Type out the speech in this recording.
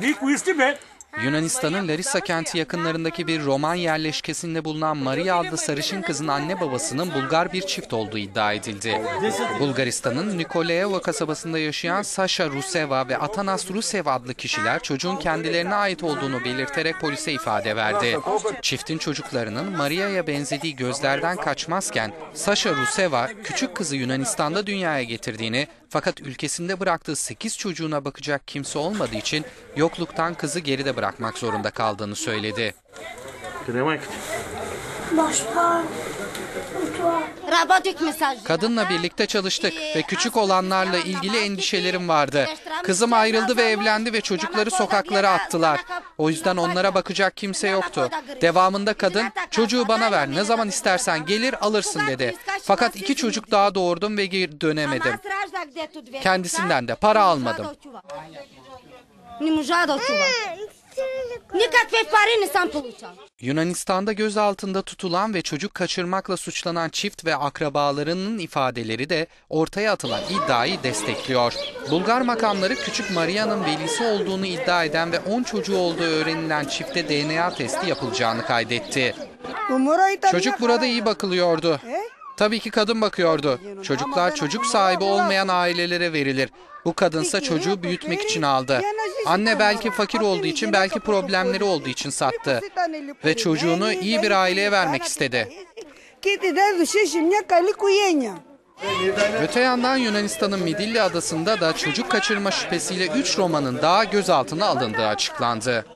Di questi be. Yunanistan'ın Larissa kenti yakınlarındaki bir Roman yerleşkesinde bulunan Maria adlı sarışın kızın anne babasının Bulgar bir çift olduğu iddia edildi. Bulgaristan'ın Nikolaeva kasabasında yaşayan Sasha Ruseva ve Atanas Rusev adlı kişiler çocuğun kendilerine ait olduğunu belirterek polise ifade verdi. Çiftin çocuklarının Maria'ya benzediği gözlerden kaçmazken Sasha Ruseva küçük kızı Yunanistan'da dünyaya getirdiğini fakat ülkesinde bıraktığı 8 çocuğuna bakacak kimse olmadığı için yokluktan kızı geride bırakmak zorunda kaldığını söyledi. Kadınla birlikte çalıştık ve küçük olanlarla ilgili endişelerim vardı. Kızım ayrıldı ve evlendi ve çocukları sokaklara attılar. O yüzden onlara bakacak kimse yoktu. Devamında kadın çocuğu bana ver ne zaman istersen gelir alırsın dedi. Fakat iki çocuk daha doğurdum ve geri dönemedim. Kendisinden de para almadım. Не можа да очува. köpeklerini sen puluçan. Yunanistan'da gözaltında tutulan ve çocuk kaçırmakla suçlanan çift ve akrabalarının ifadeleri de ortaya atılan iddiayı destekliyor. Bulgar makamları küçük Maria'nın velisi olduğunu iddia eden ve 10 çocuğu olduğu öğrenilen çifte DNA testi yapılacağını kaydetti. Çocuk burada iyi bakılıyordu. Ee? Tabii ki kadın bakıyordu. Çocuklar çocuk sahibi olmayan ailelere verilir. Bu kadınsa çocuğu büyütmek için aldı. Anne belki fakir olduğu için, belki problemleri olduğu için sattı. Ve çocuğunu iyi bir aileye vermek istedi. Öte yandan Yunanistan'ın Midilli adasında da çocuk kaçırma şüphesiyle 3 romanın daha gözaltına alındığı açıklandı.